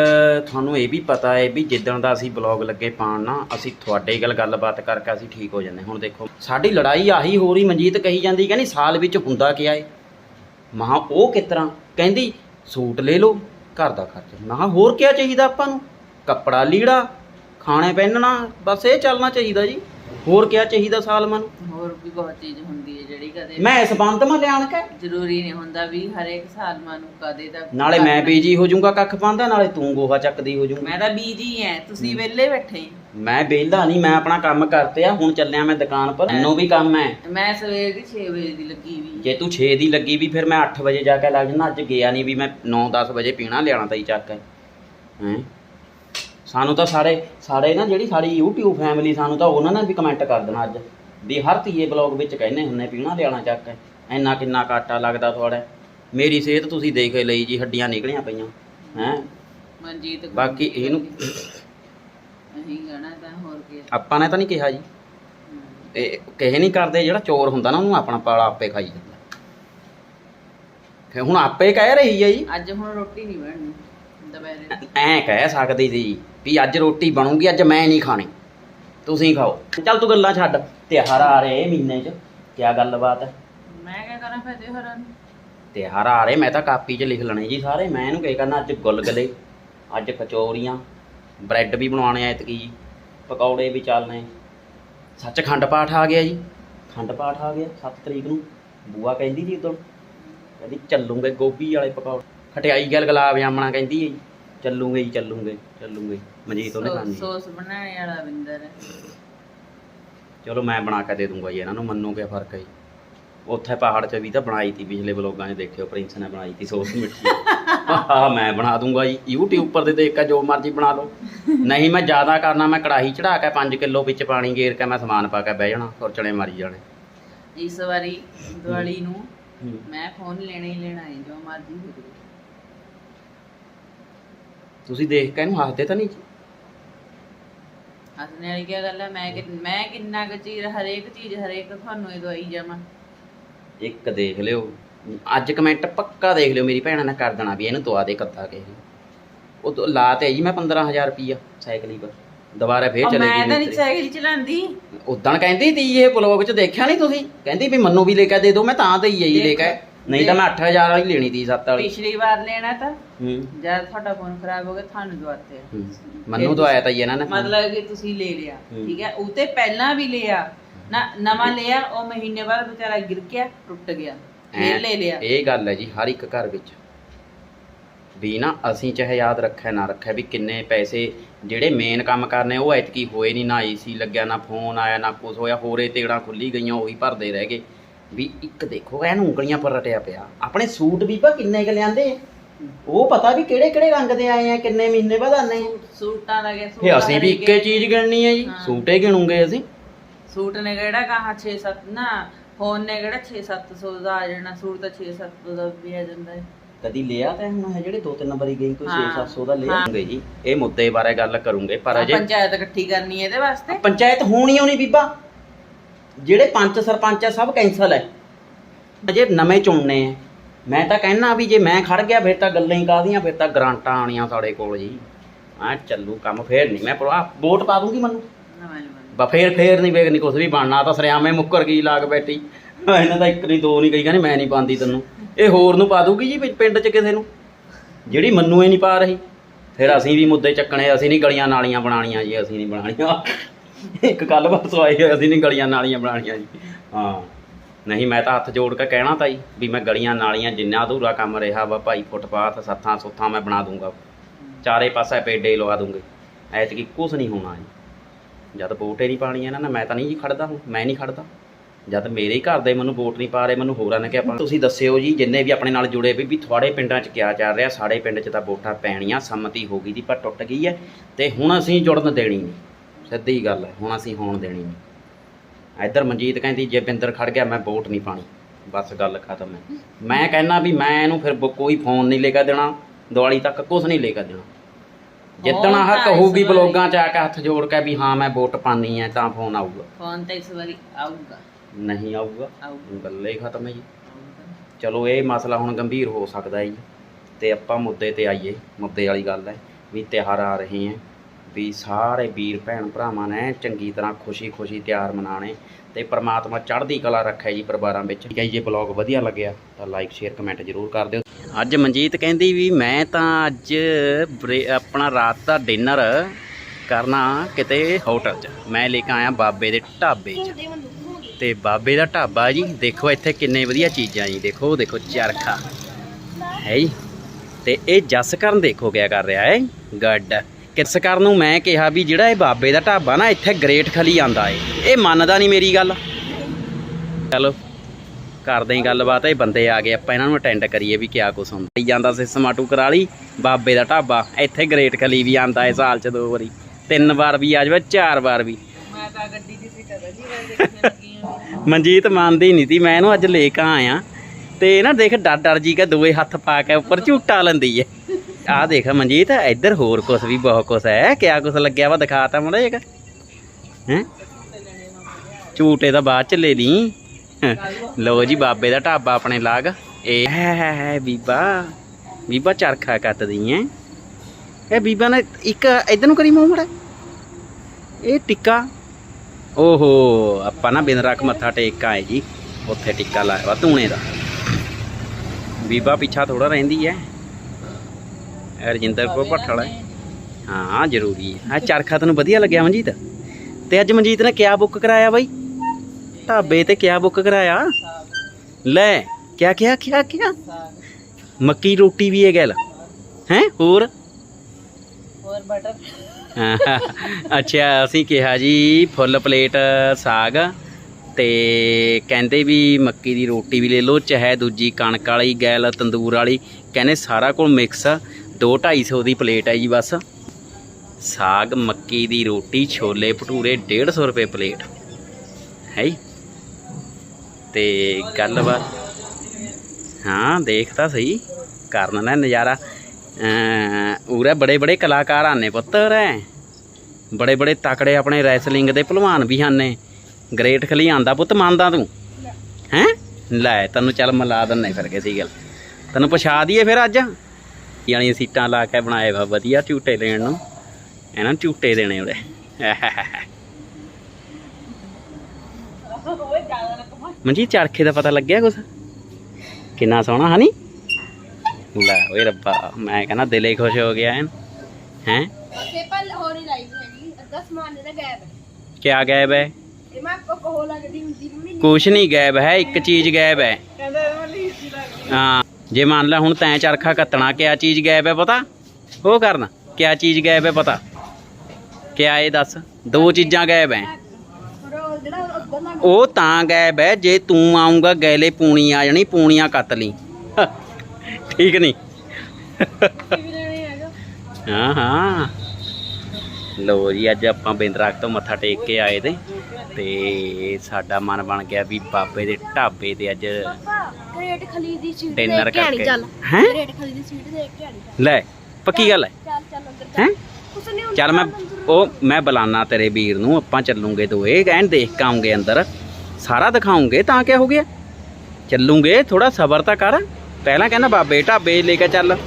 ਤੁਹਾਨੂੰ ਇਹ ਵੀ ਪਤਾ ਹੈ ਵੀ ਜਿੱਦਣ ਦਾ ਅਸੀਂ ਬਲੌਗ ਲੱਗੇ ਪਾਣ ਨਾ, ਅਸੀਂ ਤੁਹਾਡੇ ਗੱਲ ਗੱਲਬਾਤ ਕਰਕੇ ਅਸੀਂ ਠੀਕ ਹੋ ਜਾਂਦੇ ਹੁਣ ਦੇਖੋ, ਸਾਡੀ ਲੜਾਈ ਆਹੀ ਹੋ ਰਹੀ, ਮਨਜੀਤ ਕਹੀ ਜਾਂਦੀ, ਕਹਿੰਦੀ ਸਾਲ ਵਿੱਚ ਹੁੰਦਾ ਕਿਆ ਏ? ਮਹਾ ਉਹ ਕਿਸ ਤਰ੍ਹਾਂ? ਕਹਿੰਦੀ, ਸੂਟ ਲੈ ਲਓ, ਘਰ ਦਾ ਖਰਚਾ। ਮਹਾ ਹੋਰ ਕਿਆ ਚਾਹੀਦਾ ਆਪਾਂ ਨੂੰ? ਕੱਪੜਾ ਲੀੜਾ ਖਾਣੇ ਪਹਿਨਣਾ ਬਸ ਇਹ ਚੱਲਣਾ ਚਾਹੀਦਾ ਜੀ। ਹੋਰ ਕੀ ਚਾਹੀਦਾ ਸਾਲ ਮਨ? ਹੋਰ ਵੀ ਬਹੁਤ ਚੀਜ਼ ਹੁੰਦੀ ਹੈ ਜਿਹੜੀ ਕਦੇ ਮੈਂ ਇਸ ਬੰਦ ਮੈਂ ਲਿਆਣ ਕੇ? ਜ਼ਰੂਰੀ ਨਹੀਂ ਹੁੰਦਾ ਵੀ ਹਰੇਕ ਸਾਲ ਨੂੰ ਕਦੇ ਦਾ ਨਾਲੇ ਮੈਂ ਬੀਜੀ ਹੋ ਜਾਊਂਗਾ ਕੱਖ ਪਾਉਂਦਾ ਨਾਲੇ ਤੂੰ ਗੋਹਾ ਚੱਕਦੀ ਹੋ ਜਾਊਂਗਾ। ਮੈਂ ਤਾਂ ਬੀਜੀ ਐ ਤੁਸੀਂ ਵਿਹਲੇ ਬੈਠੇ ਮੈਂ ਵਿਹਲਾ ਨਹੀਂ ਮੈਂ ਆਪਣਾ ਕੰਮ ਕਰਤੇ ਆ ਹੁਣ ਚੱਲਿਆ ਮੈਂ ਦੁਕਾਨ ਪਰ ਮੈਨੂੰ ਵੀ ਕੰਮ ਹੈ ਮੈਂ ਸਵੇਰ ਦੀ 6 ਵਜੇ ਦੀ ਲੱਗੀ ਵੀ। ਜੇ ਤੂੰ 6 ਦੀ ਲੱਗੀ ਵੀ ਫਿਰ ਮੈਂ 8 ਵਜੇ ਜਾ ਕੇ ਲੱਗ ਜਣਾ ਅੱਜ ਗਿਆ ਨਹੀਂ ਵੀ ਮੈਂ 9-10 ਵਜੇ ਪੀਣਾ ਲਿਆਣਾ ਤਾਂ ਹੀ ਚੱਕ ਕੇ। ਹੈਂ? ਸਾਨੂੰ ਤਾਂ ਸਾਰੇ ਸਾਰੇ ਨਾ ਜਿਹੜੀ ਸਾਡੀ YouTube ਫੈਮਿਲੀ ਸਾਨੂੰ ਤਾਂ ਉਹਨਾਂ ਨੇ ਵੀ ਕਮੈਂਟ ਕਰ ਦੇਣਾ ਅੱਜ ਵੀ ਹਰ ਤੀਏ ਬਲੌਗ ਵਿੱਚ ਕਹਿੰਦੇ ਹੁੰਨੇ ਪੀਣਾ ਲਿਆਣਾ ਚੱਕ ਇੰਨਾ ਕਿੰਨਾ ਕਾਟਾ ਲੱਗਦਾ ਤੁਹਾਡਾ ਮੇਰੀ ਸਿਹਤ ਤੁਸੀਂ ਦੇਖ ਲਈ ਜੀ ਹੱਡੀਆਂ ਨਿਕਲੀਆਂ ਪਈਆਂ ਹੈਂ? ਮਨਜੀਤ ਬਾਕੀ ਇਹਨੂੰ ਨਹੀਂ ਗਣਾ ਤਾਂ ਹੋਰ ਕੀ ਆਪਾਂ ਨੇ ਤਾਂ ਨਹੀਂ ਕਿਹਾ ਜੀ। ਇਹ ਕਹੇ ਨਹੀਂ ਕਰਦੇ ਜਿਹੜਾ ਚੋਰ ਹੁੰਦਾ ਨਾ ਉਹਨੂੰ ਆਪਣਾ ਪਾਲਾ ਆਪੇ ਖਾਈ ਜਾਂਦਾ। ਫਿਰ ਹੁਣ ਆਪੇ ਕਹਿ ਰਹੀ ਹੈ ਜੀ। ਅੱਜ ਹੁਣ ਰੋਟੀ ਨਹੀਂ ਬਣਨੀ। ਦੁਪਹਿਰੇ ਐਂ ਕਹਿ ਸਕਦੀ ਸੀ ਵੀ ਅੱਜ ਰੋਟੀ ਬਣੂਗੀ ਅੱਜ ਮੈਂ ਨਹੀਂ ਖਾਣੀ। ਤੁਸੀਂ ਖਾਓ। ਚੱਲ ਤੂੰ ਗੱਲਾਂ ਛੱਡ ਤਿਉਹਾਰ ਆ ਰਹੇ ਮਹੀਨੇ 'ਚ ਕਿਆ ਗੱਲਬਾਤ ਹੈ? ਮੈਂ ਕਿਆ ਕਰਾਂ ਫਿਰ ਹਰਨ ਤਿਉਹਾਰ ਆ ਰਹੇ ਮੈਂ ਤਾਂ ਕਾਪੀ 'ਚ ਲਿਖ ਲੈਣੇ ਜੀ ਸਾਰੇ। ਮੈਂ ਇਹਨੂੰ ਕੀ ਕਰਨਾ ਅੱਜ ਗੁਲਗਲੇ ਅੱਜ ਕਚੌਰੀਆਂ ਬ੍ਰੈਡ ਵੀ ਬਣਵਾਉਣੇ ਆ ਇਤਕੀ ਜੀ ਪਕੌੜੇ ਵੀ ਚੱਲਨੇ ਸੱਚ ਖੰਡ ਪਾਠ ਆ ਗਿਆ ਜੀ। ਖੰਡ ਪਾਠ ਆ ਗਿਆ 7 ਤਰੀਕ ਨੂੰ। ਬੂਆ ਕਹਿੰਦੀ ਸੀ ਉਦੋਂ ਕਹਿੰਦੀ ਚੱਲੂਗੇ ਗੋਭੀ ਵਾਲੇ ਪਕੌੜੇ। ਖਟਿਆਈ ਗੱਲ ਗੁਲਾਬ ਜਾਮਣਾ ਕਹਿੰਦੀ ਹੈ ਜੀ। ਚੱਲੂਗੇ ਜੀ ਚੱਲੂਗੇ ਚੱਲੂਗੇ। ਮਜੀਦ ਉਹਨੇ ਖਾਣੀ। ਸੌਸ ਬਣਾਉਣੇ ਵਾਲਾ ਵਿੰਦਰ ਹੈ ਚਲੋ ਮੈਂ ਬਣਾ ਕੇ ਦੇ ਦੂੰਗਾ ਜੀ ਇਹਨਾਂ ਨੂੰ ਮੰਨੂ ਕਿਆ ਫ਼ਰਕ ਹੈ ਜੀ। ਉੱਥੇ ਪਹਾੜ 'ਚ ਵੀ ਤਾਂ ਬਣਾਈ ਤੀ ਪਿਛਲੇ ਵਲੋਗਾਂ 'ਚ ਦੇਖਿਓ ਪ੍ਰਿੰਸ ਨੇ ਬਣਾਈ ਤੀ ਸੌਸ ਮਿੱਠੀ। ਆਹ ਮੈਂ ਬਣਾ ਦੂੰਗਾ ਜੀ। YouTube ਉੱਪਰ ਦੇ ਦੇਖ ਕੇ ਜੋ ਮਰਜ਼ੀ ਬਣਾ ਲਓ। ਨਹੀਂ ਮੈਂ ਜ਼ਿਆਦਾ ਕਰਨਾ ਮੈਂ ਕੜਾਹੀ ਚੜਾ ਕੇ 5 ਕਿਲੋ ਵਿੱਚ ਪਾਣੀ ਗੇਰ ਕੇ ਮੈਂ ਸਮਾਨ ਪਾ ਕੇ ਬਹਿ ਜਾਣਾ ਖੁਰਚਣੇ ਮਾਰੀ ਜਾਣੇ। ਇਸ ਵਾਰੀ ਦੀਵਾਲੀ ਨੂੰ ਹੂੰ। ਮੈਂ ਫੋਨ ਲੈਣਾ ਹੀ ਲੈਣਾ ਹੈ ਜੋ ਮਰਜ਼ੀ ਹੋ ਜਾਵੇ। ਤੁਸੀਂ ਦੇਖ ਕੇ ਇਹਨੂੰ ਹੱਸਦੇ ਤਾਂ ਨਹੀਂ ਜੀ? ਹੱਸਣੇ ਵਾਲੀ ਕੀ ਗੱਲ ਹੈ ਮੈਂ ਕਿ- ਮੈਂ ਕਿੰਨਾ ਕੁ ਚੀਜ਼ ਹਰੇਕ ਚੀਜ਼ ਹਰੇਕ ਤੁਹਾਨੂੰ ਇਹ ਦਵਾਈ ਜਾਵਾਂ। ਇੱਕ ਦੇਖ ਲਿਓ। ਅੱਜ ਕਮੈਂਟ ਪੱਕਾ ਦੇਖ ਲਿਓ ਮੇਰੀ ਭੈਣਾਂ ਨੇ ਕਰ ਦੇਣਾ ਵੀ ਇਹਨੂੰ ਦਵਾ ਦੇ ਕੱਦਾ ਕੇ। ਉਹ ਤੋਂ ਲਾ ਤੇ ਜੀ ਮੈਂ 15000 ਰੁਪਈਆ ਸਾਈਕਲੀ ਪਰ। ਦੁਬਾਰਾ ਫੇਰ ਚਲੇ ਮੈਂ ਤਾਂ ਨਹੀਂ। ਸਾਈਕਲ ਚਲਾਉਂਦੀ। ਉਦਣ ਕਹਿੰਦੀ ਤੀ ਇਹ ਬਲੌਗ 'ਚ ਦੇਖਿਆ ਨਹੀਂ ਤੁਸੀਂ? ਕਹਿੰਦੀ ਵੀ ਮੰਨੂ ਵੀ ਲੈ ਕੇ ਦੇ ਦਿਓ ਮੈਂ ਤਾਂ ਦੇਈ ਆਈ ਲੈ ਕੇ। ਨਹੀਂ ਤਾਂ ਮੈਂ 8000 ਵਾਲੀ ਲੈਣੀ ਦੀ 7 ਵਾਲੀ। ਪਿਛਲੀ ਵਾਰ ਲੈਣਾ ਤਾਂ ਹੂੰ। ਜਦ ਤੁਹਾਡਾ ਫੋਨ ਖਰਾਬ ਹੋ ਗਿਆ ਤੁਹਾਨੂੰ ਦਵਾਤੇ ਆ। ਹੂੰ। ਮੈਨੂੰ ਤਾਂ ਆਇਆ ਤਾਂ ਜੀ ਇਹਨਾਂ ਨੇ। ਮਤਲਬ ਕਿ ਤੁਸੀਂ ਲੈ ਲਿਆ ਹੂੰ। ਠੀਕ ਹੈ? ਉਹ ਤੇ ਪਹਿਲਾਂ ਵੀ ਲਿਆ ਨਾ ਨਵਾਂ ਲਿਆ ਉਹ ਮਹੀਨੇ ਬਾਅਦ ਵਿਚਾਰਾ ਗਿਰ ਗਿਆ ਟੁੱਟ ਗਿਆ ਫੇਰ ਲੈ ਲਿਆ। ਇਹ ਗੱਲ ਹੈ ਜੀ ਹਰ ਇੱਕ ਘਰ ਵਿੱਚ। ਵੀ ਨਾ ਅਸੀਂ ਚਾਹੇ ਯਾਦ ਰੱਖਿਆ ਨਾ ਰੱਖਿਆ ਵੀ ਕਿੰਨੇ ਪੈਸੇ ਜਿਹੜੇ ਮੇਨ ਕੰਮ ਕਰਨੇ ਉਹ ਐਤਕੀ ਹੋਏ ਨਹੀਂ ਨਾ ਏਸੀ ਲੱਗਿਆ ਨਾ ਫੋਨ ਆਇਆ ਨਾ ਕੁਝ ਹੋਇਆ ਹੋਰੇ ਤੇੜਾਂ ਖੁੱਲੀ ਗਈਆਂ ਉਹੀ ਭਰਦੇ ਰਹਿ ਗਏ। ਵੀ ਇੱਕ ਦੇਖੋ ਐਨ ਉਂਗਲੀਆਂ ਪਰ ਰਟਿਆ ਪਿਆ। ਆਪਣੇ ਸੂਟ ਵੀ ਪਾ ਕਿੰਨੇ ਕ ਲਿਆਂਦੇ? ਆ? ਉਹ ਪਤਾ ਵੀ ਕਿਹੜੇ ਕਿਹੜੇ ਰੰਗ ਦੇ ਆਏ ਆ ਕਿੰਨੇ ਮਹੀਨੇ ਬਾਅਦ ਆਨੇ ਸੂਟਾਂ ਦਾ ਗਿਆ ਫੇ ਅਸੀਂ ਵੀ ਇੱਕੇ ਚੀਜ਼ ਗਿਣਨੀ ਹੈ ਜੀ। ਹਾਂ। ਸੂਟੇ ਗਿਣੂਗੇ ਅਸੀਂ। ਸੂਟ ਨੇ ਕਿਹੜਾ ਕਹਾ? 6-7 ਨਾ ਫੋਨ ਨੇ ਕਿਹੜਾ 6-700 ਦਾ ਆ ਜਾਣਾ ਸੂਟ ਤਾਂ 6-700 ਦਾ ਵੀ ਆ ਜਾਂਦਾ ਹੈ। ਕਦੀ ਲਿਆ ਤਾਂ ਹੁਣ ਹੈ ਜਿਹੜੇ ਦੋ ਤਿੰਨ ਵਾਰੀ ਗਈ ਕੋਈ ਹਾਂ। 6-700 ਦਾ ਹਾਂ। ਲਿਆਉਂਗੇ ਜੀ। ਇਹ ਮੁੱਦੇ ਬਾਰੇ ਗੱਲ ਕਰੂੰਗੇ ਪਰ ਅਜੇ ਪੰਚਾਇਤ ਇਕੱਠੀ ਕਰਨੀ ਹੈ ਇਹਦੇ ਵਾਸਤੇ? ਪੰਚਾਇਤ ਹੋਣੀ ਹੋਣੀ ਬੀਬਾ। ਜਿਹੜੇ ਪੰਚ ਸਰਪੰਚ ਆ ਸਭ ਕੈਂਸਲ ਹੈ ਅਜੇ ਨਵੇਂ ਚੁਣਨੇ ਆ ਮੈਂ ਤਾਂ ਕਹਿਣਾ ਵੀ ਜੇ ਮੈਂ ਖੜ ਗਿਆ ਫਿਰ ਤਾਂ ਗੱਲਾਂ ਹੀ ਕਾਹਦੀਆਂ ਫਿਰ ਤਾਂ ਗਰਾਂਟਾਂ ਆਣੀਆਂ ਸਾਡੇ ਕੋਲ ਜੀ। ਆ ਚੱਲੂ ਕੰਮ ਫੇਰ ਨਹੀਂ ਮੈਂ ਭਰਾ ਵੋਟ ਪਾ ਦੂੰਗੀ ਮੈਨੂੰ। ਬਾ ਫੇਰ ਫੇਰ ਨਹੀਂ ਵੇਖ ਨਹੀਂ ਕੁਛ ਵੀ ਬਣਨਾ ਤਾਂ ਸਰਿਆਵੇਂ ਮੁੱਕਰ ਗਈ ਲਾਗ ਬੈਠੀ। ਇਹਨਾਂ ਦਾ ਇੱਕ ਨਹੀਂ ਦੋ ਨਹੀਂ ਕਹੀ ਕਹਿੰਦੇ ਮੈਂ ਨਹੀਂ ਪਾਉਂਦੀ ਤੈਨੂੰ। ਇਹ ਹੋਰ ਨੂੰ ਪਾ ਦੂਗੀ ਜੀ ਪਿੰਡ 'ਚ ਕਿਸੇ ਨੂੰ। ਜਿਹੜੀ ਮੰਨੂ ਹੀ ਨਹੀਂ ਪਾ ਰਹੀ। ਫਿਰ ਅਸੀਂ ਵੀ ਮੁੱਦੇ ਚੱਕਣੇ ਅਸੀਂ ਨਹੀਂ ਗਲੀਆਂ ਨਾਲੀਆਂ ਬਣਾਉਣੀਆਂ ਜੀ ਅਸੀਂ ਨਹੀਂ ਬਣਾਉਣੀਆਂ। ਇੱਕ ਕੱਲ ਪਰਸੋਂ ਆਈ ਅਸੀਂ ਨਹੀਂ ਗਲੀਆਂ ਨਾਲੀਆਂ ਬਣਾਉਣੀਆਂ ਜੀ। ਹਾਂ। ਨਹੀਂ, ਮੈਂ ਤਾਂ ਹੱਥ ਜੋੜ ਕੇ ਕਹਿਣਾ ਤਾਂ ਜੀ ਵੀ ਮੈਂ ਗਲੀਆਂ ਨਾਲੀਆਂ ਜਿੰਨਾ ਅਧੂਰਾ ਕੰਮ ਰਿਹਾ ਵਾ, ਭਾਈ ਫੁੱਟਪਾਥ, ਸੱਥਾਂ ਸੁੱਥਾਂ ਮੈਂ ਬਣਾ ਦੂੰਗਾ। ਚਾਰੇ ਪਾਸੇ ਪੇਡੇ ਲਵਾ ਦੂੰਗੇ। ਐਚ ਐਤਕੀ ਕੁਛ ਨਹੀਂ ਹੋਣਾ ਜੀ। ਜਦ ਵੋਟ ਹੀ ਨਹੀਂ ਪਾਣੀ ਇਹਨਾਂ ਨੇ, ਮੈਂ ਤਾਂ ਨਹੀਂ ਜੀ ਖੜਦਾ ਹੁਣ, ਮੈਂ ਨਹੀਂ ਖੜਦਾ। ਜਦ ਮੇਰੇ ਘਰ ਦੇ ਮੈਨੂੰ ਵੋਟ ਨਹੀਂ ਪਾ ਰਹੇ, ਮੈਨੂੰ ਹੋਰਾਂ ਨੇ ਕਿਹਾ ਪਾ ਤੁਸੀਂ ਦੱਸਿਓ ਜੀ, ਜਿੰਨੇ ਵੀ ਆਪਣੇ ਨਾਲ ਜੁੜੇ ਵੀ ਵੀ ਤੁਹਾਡੇ ਪਿੰਡਾਂ 'ਚ ਕਿਆ ਚੱਲ ਰਿਹਾ, ਸਾਡੇ ਪਿੰਡ 'ਚ ਤਾਂ ਵੋਟਾਂ ਪੈਣੀਆਂ, ਸੰਮਤੀ ਹੋ ਗਈ ਦੀ, ਪਰ ਟੁੱਟ ਗਈ ਹੈ, ਤੇ ਹੁਣ ਅਸੀਂ ਜੁੜਨ ਦੇਣੀ ਨਹੀਂ। ਸਿੱਧੀ ਗੱਲ ਹੈ ਹੁਣ ਅਸੀਂ ਹੋਣ ਦੇਣੀ ਨਹੀਂ। ਇੱਧਰ ਮਨਜੀਤ ਕਹਿੰਦੀ ਜੇ ਬਿੰਦਰ ਖੜ ਗਿਆ ਮੈਂ ਵੋਟ ਨਹੀਂ ਪਾਣੀ। ਬਸ ਗੱਲ ਖਤਮ ਹੈ। ਮੈਂ ਕਹਿੰਦਾ ਵੀ ਮੈਂ ਇਹਨੂੰ ਫਿਰ ਬ- ਕੋਈ ਫੋਨ ਨਹੀਂ ਲੈ ਕੇ ਦੇਣਾ ਦੀਵਾਲੀ ਤੱਕ ਕੁਝ ਨਹੀਂ ਲੈ ਕੇ ਦੇਣਾ। ਜਿੱਦਣ ਤਾਂ ਕਹੂਗੀ ਇਸ ਵਾਰੀ- ਬਲੋਗਾਂ 'ਚ ਆ ਕੇ ਹੱਥ ਜੋੜ ਕੇ ਵੀ ਹਾਂ ਮੈਂ ਵੋਟ ਪਾਣੀ ਹੈ ਤਾਂ ਫੋਨ ਆਊਗਾ। ਫੋਨ ਤਾਂ ਇਸ ਵਾਰੀ ਆਊਗਾ। ਨਹੀਂ ਆਊਗਾ। ਆਊਗਾ। ਗੱਲੇ ਹੀ ਖਤਮ ਹੈ ਜੀ। ਆਊਗਾ। ਚਲੋ ਇਹ ਮਸਲਾ ਹੁਣ ਗੰਭੀਰ ਹੋ ਸਕਦਾ ਹੈ ਜੀ। ਤੇ ਆਪਾਂ ਮੁੱਦੇ ਤੇ ਆਈਏ। ਮੁੱਦੇ ਵਾਲੀ ਗੱਲ ਹੈ ਵੀ ਤਿਉਹਾਰ ਆ ਰਹੇ ਹੈ। ਵੀ ਸਾਰੇ ਵੀਰ ਭੈਣ ਭਰਾਵਾਂ ਨੇ ਚੰਗੀ ਤਰ੍ਹਾਂ ਖੁਸ਼ੀ-ਖੁਸ਼ੀ ਤਿਉਹਾਰ ਮਨਾਣੇ ਤੇ ਪ੍ਰਮਾਤਮਾ ਚੜ੍ਹਦੀ ਕਲਾ ਰੱਖੇ ਜੀ ਪਰਿਵਾਰਾਂ ਵਿੱਚ। ਠੀਕ ਹੈ ਜੇ ਬਲੌਗ ਵਧੀਆ ਲੱਗਿਆ ਤਾਂ ਲਾਈਕ ਸ਼ੇਅਰ ਕਮੈਂਟ ਜ਼ਰੂਰ ਕਰ ਦਿਓ। ਅੱਜ ਮਨਜੀਤ ਕਹਿੰਦੀ ਵੀ ਮੈਂ ਤਾਂ ਅੱਜ ਬਰੇ- ਆਪਣਾ ਰਾਤ ਦਾ ਡਿਨਰ ਕਰਨਾ ਕਿਤੇ ਹੋਟਲ 'ਚ। ਮੈਂ ਲੈ ਕੇ ਆਇਆ ਬਾਬੇ ਦੇ ਢਾਬੇ 'ਚ। ਤੇ ਬਾਬੇ ਦਾ ਢਾਬਾ ਜੀ, ਦੇਖੋ ਇੱਥੇ ਕਿੰਨੇ ਵਧੀਆ ਚੀਜ਼ਾਂ ਜੀ। ਦੇਖੋ ਦੇਖੋ ਚਰਖਾ। ਹੈ ਜੀ। ਤੇ ਇਹ ਜਸ ਕਰਨ ਦੇਖੋ ਕਿਆ ਕਰ ਰਿਹਾ ਹੈ। ਗੱਡ। ਕਿਸ ਕਰਨ ਨੂੰ ਮੈਂ ਕਿਹਾ ਵੀ ਜਿਹੜਾ ਇਹ ਬਾਬੇ ਦਾ ਢਾਬਾ ਨਾ ਇੱਥੇ ਗ੍ਰੇਟ ਖਲੀ ਆਂਦਾ ਏ। ਇਹ ਮੰਨਦਾ ਨਹੀਂ ਮੇਰੀ ਗੱਲ। ਚਲੋ ਕਰਦੇ ਹੀ ਗੱਲਬਾਤ ਇਹ ਬੰਦੇ ਆ ਗਏ ਆਪਾਂ ਇਹਨਾਂ ਨੂੰ ਅਟੈਂਡ ਕਰੀਏ ਵੀ ਕਿਆ ਕੁਛ ਹੁੰਦਾ। ਜਾਂਦਾ ਸਿਸਮਾਟੂ ਕਰਾ ਲਈ ਬਾਬੇ ਦਾ ਢਾਬਾ ਇੱਥੇ ਗ੍ਰੇਟ ਖਲੀ ਵੀ ਆਂਦਾ ਏ ਸਾਲ ਚ ਦੋ ਵਾਰੀ। ਤਿੰਨ ਵਾਰ ਵੀ ਆ ਜਾਵੇ ਚਾਰ ਵਾਰ ਵੀ। ਮੈਂ ਤਾਂ ਗੱਡੀ ਦੀ ਮਨਜੀਤ ਮੰਨਦੀ ਨਹੀਂ ਤੀ ਮੈਂ ਇਹਨੂੰ ਅੱਜ ਲੈ ਕੇ ਆਇਆ। ਤੇ ਨਾ ਦੇਖ ਡਰ ਡਰ ਜੀ ਕੇ ਦੋਏ ਹੱਥ ਪਾ ਕੇ ਉੱਪਰ ਝੂਟਾ ਲੈਂਦੀ ਏ। ਆਹ ਦੇਖ ਮਨਜੀਤ, ਇੱਧਰ ਹੋਰ ਕੁਛ ਵੀ ਬਹੁਤ ਕੁਛ ਹੈ। ਕਿਆ ਕੁਛ ਲੱਗਿਆ ਵਾ ਦਿਖਾਤਾ ਮੜਾ ਜੇਗਾ ਹੈ? ਝੂਟੇ ਤਾਂ ਬਾਅਦ ਚ ਲੈ ਲਈ ਲੋ ਜੀ, ਬਾਬੇ ਦਾ ਢਾਬਾ ਆਪਣੇ ਲਾਗ। ਇਹ ਹੈ ਹੈ ਬੀਬਾ। ਬੀਬਾ ਚਰਖਾ ਕੱਤਦੀ ਐ। ਇਹ ਬੀਬਾ ਨੇ ਇੱਕ ਇਧਰ ਨੂੰ ਕਰੀ ਮੂੰਹ ਮੜਾ। ਇਹ ਟਿੱਕਾ। ਓਹੋ, ਆਪਾਂ ਨਾ ਬਿਨ ਰੱਖ ਮੱਥਾ ਟੇਕ ਆਏ ਜੀ। ਉੱਥੇ ਟਿੱਕਾ ਲਾਇਆ ਵਾ ਤੂਣੇ ਦਾ। ਬੀਬਾ ਪਿੱਛਾ ਥੋੜਾ ਰਹਿੰਦੀ ਐ। ਇਹ ਰਜਿੰਦਰ ਕੋ ਭੱਠਲ ਹੈ। ਹਾਂ ਜ਼ਰੂਰੀ ਹੈ। ਆ ਚਰਖਾ ਤੈਨੂੰ ਵਧੀਆ ਲੱਗਿਆ ਮਨਜੀਤ? ਤੇ ਅੱਜ ਮਨਜੀਤ ਨੇ ਕਿਆ ਬੁੱਕ ਕਰਾਇਆ ਬਾਈ? ਢਾਬੇ ਤੇ ਕਿਆ ਬੁੱਕ ਕਰਾਇਆ? ਲੈ ਕਿਆ ਕਿਆ ਕਿਆ ਕਿਆ? ਮੱਕੀ ਰੋਟੀ ਵੀ ਹੈ ਗੱਲ। ਹੈ ਹੋਰ? ਹੋਰ ਬਟਰ ਅੱਛਾ ਅਸੀਂ ਕਿਹਾ ਜੀ ਫੁੱਲ ਪਲੇਟ ਸਾਗ ਤੇ ਕਹਿੰਦੇ ਵੀ ਮੱਕੀ ਦੀ ਰੋਟੀ ਵੀ ਲੈ ਲਓ ਚਾਹੇ ਦੂਜੀ ਕਣਕ ਵਾਲੀ ਗੈਲ ਤੰਦੂਰ ਵਾਲੀ। ਕਹਿੰਦੇ ਸਾਰਾ ਕੁਝ ਮਿਕਸ 2 250 ਦੀ ਪਲੇਟ ਹੈ ਜੀ ਬਸ। ਸਾਗ, ਮੱਕੀ ਦੀ ਰੋਟੀ, ਛੋਲੇ ਭਟੂਰੇ 150 ਰੁਪਏ ਪਲੇਟ। ਹੈ ਜੀ। ਤੇ ਗੱਲਬਾਤ ਹਾਂ, ਦੇਖ ਤਾਂ ਸਹੀ। ਕਰਨ ਨਾ ਨਜ਼ਾਰਾ। ਅਮ ਉਰੇ ਬੜੇ ਬੜੇ ਕਲਾਕਾਰ ਆਨੇ ਪੁੱਤਰ ਹੈ ਬੜੇ ਬੜੇ ਤਕੜੇ ਆਪਣੇ ਰੈਸਲਿੰਗ ਦੇ ਪਹਿਲਵਾਨ ਵੀ ਆਨੇ ਗ੍ਰੇਟ ਖਲੀ ਆਂਦਾ, ਪੁੱਤ, ਮੰਨਦਾ ਤੂੰ? ਹੈ? ਲੈ, ਤੈਨੂੰ ਚੱਲ ਮਿਲਾ ਦਿੰਨੇ ਫਿਰ ਕਿਸੇ ਗੱਲ। ਤੈਨੂੰ ਪਛਾ ਦਈਏ ਫਿਰ ਅੱਜ? ਯਾਨੀ ਸੀਟਾਂ ਲਾ ਕੇ ਬਣਾਏ ਵਾ ਵਧੀਆ ਝੂਟੇ ਲੈਣ ਨੂੰ। ਇਹਨਾਂ ਝੂਟੇ ਦੇਣੇ ਉਹਦੇ ਮਨਜੀਤ ਚਰਖੇ ਦਾ ਪਤਾ ਲੱਗਿਆ ਕੁਛ? ਕਿੰਨਾ ਸੋਹਣਾ ਹਨੀ? ਲੈ ਓਏ ਰੱਬਾ ਮੈਂ ਕਹਿੰਦਾ ਦਿਲ ਹੀ ਖੁਸ਼ ਹੋ ਗਿਆ ਹੈ ਹੈ? ਅੱਗੇ ਪਰ ਹੋਰ ਹੀ ਲਾਈਵ ਹੈਗੀ ਅੱਧਾ ਸਮਾਨ ਇਹਦਾ ਗਾਇਬ ਹੈ। ਕਿਆ ਗਾਇਬ ਹੈ? ਇਹ ਮੈਂ ਕੋ ਕੋ ਲੱਗਦੀ ਹੁੰਦੀ ਮੰਮੀ ਕੁਛ ਨਹੀਂ ਗਾਇਬ ਹੈ ਇੱਕ ਚੀਜ਼ ਗਾਇਬ ਹੈ। ਕਹਿੰਦਾ ਹਾਂ। ਜੇ ਮੰਨ ਲੈ ਹੁਣ ਤੈਂ ਚਰਖਾ ਕੱਤਣਾ, ਕਿਆ ਚੀਜ਼ ਗਾਇਬ ਹੈ ਪਤਾ? ਉਹ ਕਰਨਾ, ਕਿਆ ਚੀਜ਼ ਗਾਇਬ ਹੈ ਪਤਾ? ਕਿਆ ਇਹ ਦੱਸ, ਦੋ ਚੀਜ਼ਾਂ ਗਾਇਬ ਹੈ ਉਹ ਤਾਂ ਗਾਇਬ ਹੈ ਜੇ ਤੂੰ ਆਉਂਗਾ ਗੈਲੇ ਪੂਣੀ ਆ ਜਾਣੀ ਪੂਣੀਆਂ ਕੱਤ ਲਈ। ਠੀਕ ਨਹੀਂ? ਹਾਂ ਹਾਂ। ਲੋ ਜੀ, ਅੱਜ ਆਪਾਂ ਬਿੰਦਰਾਕ ਤੋਂ ਮੱਥਾ ਟੇਕ ਕੇ ਆਏ ਤੇ। ਤੇ ਸਾਡਾ ਮਨ ਬਣ ਗਿਆ ਵੀ ਬਾਬੇ ਦੇ ਢਾਬੇ ਤੇ ਅੱਜ ਗ੍ਰੇਟ ਖਲੀ ਦੀ ਸੀਟ Dinner ਦੇਖ ਕੇ ਆਣੀ ਕਰਕੇ। ਚੱਲ। ਹੈਂ? ਗ੍ਰੇਟ ਖਲੀ ਦੀ ਸੀਟ ਦੇਖ ਕੇ ਆਣੀ ਚੱਲ। ਲੈ ਪੱਕੀ ਗੱਲ ਹੈ? ਚੱਲ ਚੱਲ ਅੰਦਰ ਹੈਂ? ਚੱਲ ਕੁਛ ਨਹੀਂ ਹੁੰਦਾ ਚੱਲ ਮੈਂ ਉਹ ਮੈਂ ਬੁਲਾਨਾ ਤੇਰੇ ਵੀਰ ਨੂੰ ਆਪਾਂ ਚੱਲੂਗੇ ਦੋਏ ਕਹਿਣ ਦੇਖ ਕੇ ਆਉਂਗੇ ਅੰਦਰ। ਸਾਰਾ ਦਿਖਾਉਂਗੇ ਤਾਂ ਕਿਆ ਹੋ ਗਿਆ? ਚੱਲੂਗੇ ਥੋੜਾ ਸਬਰ ਤਾਂ ਕਰ। ਪਹਿਲਾਂ ਕਹਿੰਦਾ ਬਾਬੇ ਢਾਬੇ ਲੈ ਕੇ ਚੱਲ।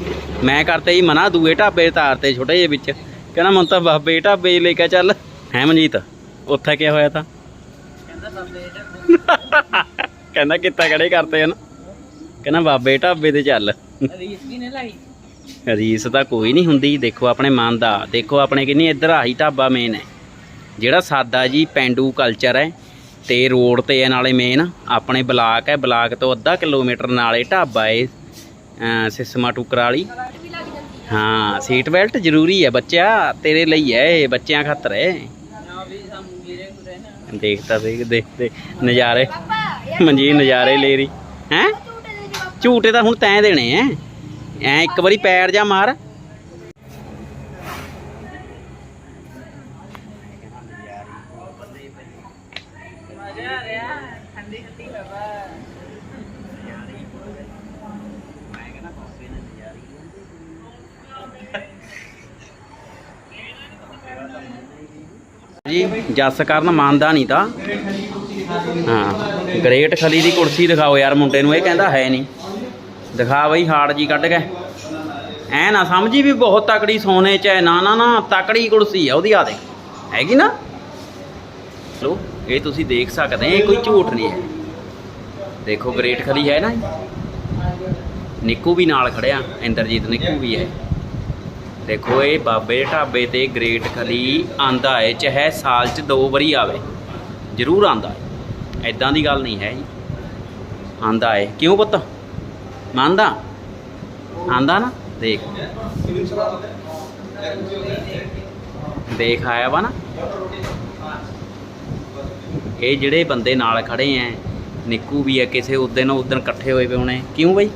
ਮੈਂ ਕਰਤੇ ਹੀ ਮਨਾ ਦੂਏ ਢਾਬੇ ਤਾਰਤੇ ਛੋਟੇ ਜਿਹੇ ਵਿੱਚ। ਕਹਿੰਦਾ ਮਨ ਤਾਂ ਬਾਬੇ ਢਾਬੇ ਲੈ ਕੇ ਚੱਲ। ਹੈ ਮਨਜੀਤ ਉੱਥੇ ਕੀ ਹੋਇਆ ਤਾਂ? ਕਹਿੰਦਾ ਕਿੱਤਾ ਖੜੇ ਕਰਤੇ ਹਨ? ਕਹਿੰਦਾ ਬਾਬੇ ਢਾਬੇ ਤੇ ਚੱਲ। ਰੀਸ ਵੀ ਨੇ ਲਾਈ। ਰੀਸ ਤਾਂ ਕੋਈ ਨਹੀਂ ਹੁੰਦੀ। ਦੇਖੋ ਆਪਣੇ ਮਨ ਦਾ। ਦੇਖੋ ਆਪਣੇ ਕਿੰਨੀ ਇੱਧਰ ਆਹੀ ਢਾਬਾ ਮੇਨ ਹੈ। ਜਿਹੜਾ ਸਾਦਾ ਜੀ ਪੈਂਡੂ ਕਲਚਰ ਹੈ ਤੇ ਰੋਡ ਤੇ ਹੈ ਨਾਲੇ ਮੇਨ ਆਪਣੇ ਬਲਾਕ ਹੈ। ਬਲਾਕ ਤੋਂ ਅੱਧਾ ਕਿਲੋਮੀਟਰ ਨਾਲੇ ਢਾਬਾ ਹੈ। ਸਿਸਮਾ ਟੁਕਰਾ ਵਾਲੀ। ਹਾਂ। ਸੀਟ ਬੈਲਟ ਜ਼ਰੂਰੀ ਹੈ ਬੱਚਾ ਤੇਰੇ ਲਈ ਹੈ ਇਹ। ਬੱਚਿਆਂ ਖਾਤਰ ਹੈ। ਕੁਰੇ ਨਾ ਦੇਖ ਤਾਂ ਦੇਖ ਦੇਖ ਤੇ ਨਜ਼ਾਰੇ। ਮਨਜੀਤ ਨਜ਼ਾਰੇ ਲੈ ਰਹੀ। ਹੈ? ਝੂਟੇ ਤਾਂ ਹੁਣ ਤੈਂ ਦੇਣੇ ਐ। ਐ ਇੱਕ ਵਾਰੀ ਪੈਰ ਜਾ ਮਾਰ। ਜੀ, ਜੱਸ ਕਰਨ ਮੰਨਦਾ ਨਹੀਂ ਤਾਂ। ਹਾਂ, ਗ੍ਰੇਟ ਖਲੀ ਦੀ ਕੁਰਸੀ ਦਿਖਾਓ ਯਾਰ ਮੁੰਡੇ ਨੂੰ, ਇਹ ਕਹਿੰਦਾ ਹੈ ਨਹੀਂ। ਦਿਖਾ ਬਈ, ਹਾਰਡ ਜੀ ਕੱਢ ਕੇ। ਐ ਨਾ ਸਮਝੀ ਵੀ ਬਹੁਤ ਤਕੜੀ ਸੋਨੇ ਚ ਹੈ, ਨਾ ਨਾ ਨਾ, ਤਕੜੀ ਕੁਰਸੀ ਆ ਉਹਦੀ, ਆ ਦੇ ਹੈਗੀ ਨਾ? ਲੋ ਇਹ ਤੁਸੀਂ ਦੇਖ ਸਕਦੇ ਆ ਇਹ ਕੋਈ ਝੂਠ ਨਹੀਂ ਹੈ। ਦੇਖੋ, ਗ੍ਰੇਟ ਖਲੀ ਹੈ ਨਾ ਨਿੱਕੂ ਵੀ ਨਾਲ ਖੜਿਆ, ਇੰਦਰਜੀਤ ਨਿੱਕੂ ਵੀ ਹੈ। ਦੇਖੋ, ਇਹ ਬਾਬੇ ਦੇ ਢਾਬੇ ਤੇ ਗ੍ਰੇਟ ਖਲੀ ਆਂਦਾ ਏ, ਚਾਹੇ ਸਾਲ 'ਚ ਦੋ ਵਾਰੀ ਆਵੇ, ਜ਼ਰੂਰ ਆਂਦਾ ਹੈ ਐਦਾਂ ਦੀ ਗੱਲ ਨਹੀਂ ਹੈ ਜੀ। ਆਂਦਾ ਏ। ਕਿਉਂ ਪੁੱਤ? ਮੰਨਦਾ ਆਂਦਾ ਨਾ? ਦੇਖ। ਦੇਖ ਆਇਆ ਵਾ ਨਾ। ਇਹ ਜਿਹੜੇ ਬੰਦੇ ਨਾਲ ਖੜੇ ਐ, ਨਿੱਕੂ ਵੀ ਹੈ ਕਿਸੇ ਉਦਣ ਉਦਣ ਇਕੱਠੇ ਹੋਏ ਪਏ ਹੋਣੇ। ਕਿਉਂ ਬਈ?